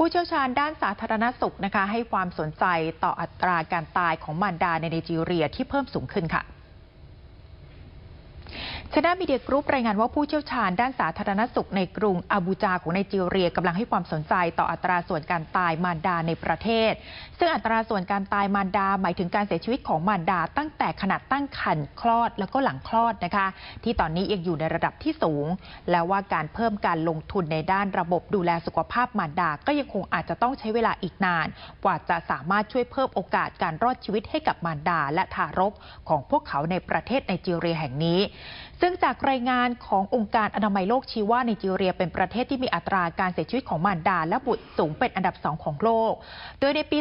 ผู้เชี่ยวชาญด้านสาธารณสุขนะคะให้ความสนใจต่ออัตราการตายของมารดาในไนจีเรียที่เพิ่มสูงขึ้นค่ะ ชนะมีเดียกรุ๊ปรายงานว่าผู้เชี่ยวชาญด้านสาธารณสุขในกรุงอาบูจาของไนจีเรียกำลังให้ความสนใจต่ออัตราส่วนการตายมารดาในประเทศ ซึ่งอัตราส่วนการตายมารดาหมายถึงการเสียชีวิตของมารดา ตั้งแต่ขนาดตั้งครรภ์คลอดแล้วก็หลังคลอดนะคะ ที่ตอนนี้ยังอยู่ในระดับที่สูง แล้วว่าการเพิ่มการลงทุนในด้านระบบดูแลสุขภาพมารดา ก็ยังคงอาจจะต้องใช้เวลาอีกนาน กว่าจะสามารถช่วยเพิ่มโอกาสการรอดชีวิตให้กับมารดา และทารกของพวกเขาในประเทศไนจีเรียแห่งนี้ซึ่งจากรายงานขององค์การอนามัยโลกชี้ว่าไนจีเรียเป็นประเทศที่มีอัตราการเสียชีวิตของมารดาและบุตรสูงเป็นอันดับสองของโลก โดยในปี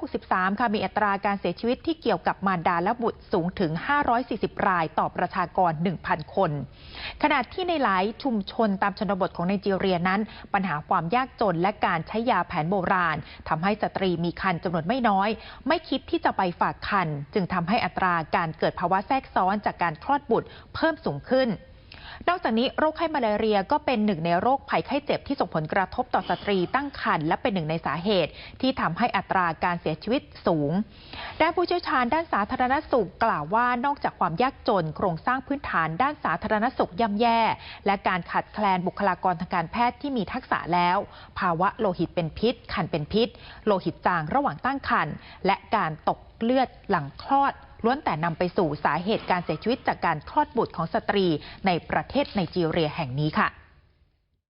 2563 ค่ะมีอัตราการเสียชีวิตที่เกี่ยวกับมารดาและบุตรสูงถึง 540 รายต่อประชากร 1,000 คน ขณะที่ในหลายชุมชนตามชนบทของไนจีเรียนั้น ปัญหาความยากจนและการใช้ยาแผนโบราณทำให้สตรีมีคันจำนวนไม่น้อย ไม่คิดที่จะไปฝากคันจึงทำให้อัตราการเกิดภาวะแทรกซ้อนจากการคลอดบุตรเพิ่มสูงขึ้น นอกจากนี้โรคไข้มาลาเรียก็เป็นหนึ่งในโรคภัยไข้เจ็บที่ส่งผลกระทบต่อสตรีตั้งครรภ์และเป็นหนึ่งในสาเหตุ ที่ทำให้อัตราการเสียชีวิตสูง ด้านผู้เชี่ยวชาญด้านสาธารณสุขกล่าวว่านอกจากความยากจน โครงสร้างพื้นฐานด้านสาธารณสุขย่ำแย่ และการขาดแคลนบุคลากรทางการแพทย์ที่มีทักษะแล้ว ภาวะโลหิตเป็นพิษ คันเป็นพิษ โลหิตจางระหว่างตั้งครรภ์และการตกเลือดหลังคลอด ล้วนแต่นำไปสู่สาเหตุการเสียชีวิตจากการคลอดบุตรของสตรีในประเทศไนจีเรียแห่งนี้ค่ะ